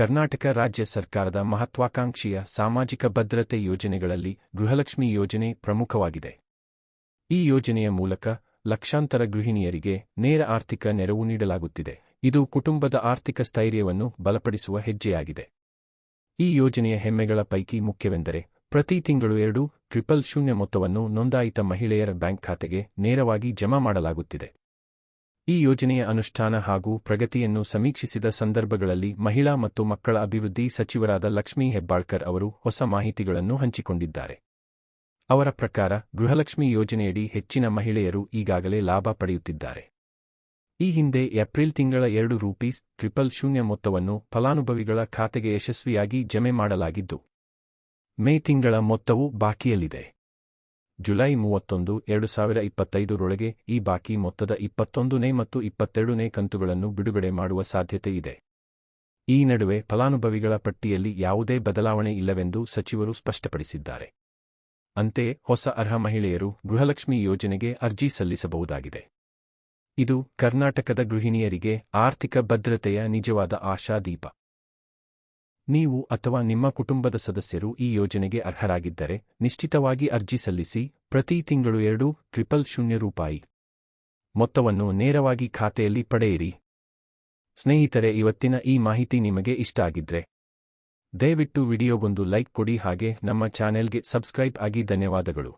ಕರ್ನಾಟಕ ರಾಜ್ಯ ಸರ್ಕಾರದ ಮಹತ್ವಾಕಾಂಕ್ಷಿಯ ಸಾಮಾಜಿಕ ಭದ್ರತೆ ಯೋಜನೆಗಳಲ್ಲಿ ಗೃಹಲಕ್ಷ್ಮಿ ಯೋಜನೆ ಪ್ರಮುಖವಾಗಿದೆ. ಈ ಯೋಜನೆಯ ಮೂಲಕ ಲಕ್ಷಾಂತರ ಗೃಹಿಣಿಯರಿಗೆ ನೇರ ಆರ್ಥಿಕ ನೆರವು ನೀಡಲಾಗುತ್ತಿದೆ. ಇದು ಕುಟುಂಬದ ಆರ್ಥಿಕ ಸ್ಥೈರ್ಯವನ್ನು ಬಲಪಡಿಸುವ ಹೆಜ್ಜೆಯಾಗಿದೆ. ಈ ಯೋಜನೆಯ ಹೆಮ್ಮೆಗಳ ಪೈಕಿ ಮುಖ್ಯವೆಂದರೆ ಪ್ರತಿ ತಿಂಗಳು ಎರಡು ಟ್ರಿಪಲ್ ಶೂನ್ಯ ಮೊತ್ತವನ್ನು ನೋಂದಾಯಿತ ಮಹಿಳೆಯರ ಬ್ಯಾಂಕ್ ಖಾತೆಗೆ ನೇರವಾಗಿ ಜಮಾ ಮಾಡಲಾಗುತ್ತಿದೆ. ಈ ಯೋಜನೆಯ ಅನುಷ್ಠಾನ ಹಾಗೂ ಪ್ರಗತಿಯನ್ನು ಸಮೀಕ್ಷಿಸಿದ ಸಂದರ್ಭಗಳಲ್ಲಿ ಮಹಿಳಾ ಮತ್ತು ಮಕ್ಕಳ ಅಭಿವೃದ್ಧಿ ಸಚಿವರಾದ ಲಕ್ಷ್ಮೀ ಹೆಬ್ಬಾಳ್ಕರ್ ಅವರು ಹೊಸ ಮಾಹಿತಿಗಳನ್ನು ಹಂಚಿಕೊಂಡಿದ್ದಾರೆ. ಅವರ ಪ್ರಕಾರ ಗೃಹಲಕ್ಷ್ಮಿ ಯೋಜನೆಯಡಿ ಹೆಚ್ಚಿನ ಮಹಿಳೆಯರು ಈಗಾಗಲೇ ಲಾಭ ಪಡೆಯುತ್ತಿದ್ದಾರೆ. ಈ ಹಿಂದೆ ಏಪ್ರಿಲ್ ತಿಂಗಳ ಎರಡು ರೂಪೀಸ್ ಟ್ರಿಪಲ್ ಶೂನ್ಯ ಮೊತ್ತವನ್ನು ಫಲಾನುಭವಿಗಳ ಖಾತೆಗೆ ಯಶಸ್ವಿಯಾಗಿ ಜಮೆ ಮಾಡಲಾಗಿದ್ದು, ಮೇ ತಿಂಗಳ ಮೊತ್ತವು ಬಾಕಿಯಲ್ಲಿದೆ. ಜುಲೈ ಮೂವತ್ತೊಂದು, ಎರಡು ಸಾವಿರ ಇಪ್ಪತ್ತೈದರೊಳಗೆ ಈ ಬಾಕಿ ಮೊತ್ತದ ಇಪ್ಪತ್ತೊಂದನೇ ಮತ್ತು ಇಪ್ಪತ್ತೆರಡನೇ ಕಂತುಗಳನ್ನು ಬಿಡುಗಡೆ ಮಾಡುವ ಸಾಧ್ಯತೆ ಇದೆ. ಈ ನಡುವೆ ಫಲಾನುಭವಿಗಳ ಪಟ್ಟಿಯಲ್ಲಿ ಯಾವುದೇ ಬದಲಾವಣೆ ಇಲ್ಲವೆಂದು ಸಚಿವರು ಸ್ಪಷ್ಟಪಡಿಸಿದ್ದಾರೆ. ಅಂತೆಯೇ ಹೊಸ ಅರ್ಹ ಮಹಿಳೆಯರು ಗೃಹಲಕ್ಷ್ಮಿ ಯೋಜನೆಗೆ ಅರ್ಜಿ ಸಲ್ಲಿಸಬಹುದಾಗಿದೆ. ಇದು ಕರ್ನಾಟಕದ ಗೃಹಿಣಿಯರಿಗೆ ಆರ್ಥಿಕ ಭದ್ರತೆಯ ನಿಜವಾದ ಆಶಾದೀಪ. ನೀವು ಅಥವಾ ನಿಮ್ಮ ಕುಟುಂಬದ ಸದಸ್ಯರು ಈ ಯೋಜನೆಗೆ ಅರ್ಹರಾಗಿದ್ದರೆ ನಿಶ್ಚಿತವಾಗಿ ಅರ್ಜಿ ಸಲ್ಲಿಸಿ, ಪ್ರತಿ ತಿಂಗಳು ಎರಡು ಟ್ರಿಪಲ್ ಶೂನ್ಯ ರೂಪಾಯಿ. ಮೊತ್ತವನ್ನು ನೇರವಾಗಿ ಖಾತೆಯಲ್ಲಿ ಪಡೆಯಿರಿ. ಸ್ನೇಹಿತರೆ, ಇವತ್ತಿನ ಈ ಮಾಹಿತಿ ನಿಮಗೆ ಇಷ್ಟ ಆಗಿದ್ರೆ ದಯವಿಟ್ಟು ವಿಡಿಯೋಗೊಂದು ಲೈಕ್ ಕೊಡಿ ಹಾಗೆ ನಮ್ಮ ಚಾನೆಲ್ಗೆ ಸಬ್ಸ್ಕ್ರೈಬ್ ಆಗಿ ಧನ್ಯವಾದಗಳು.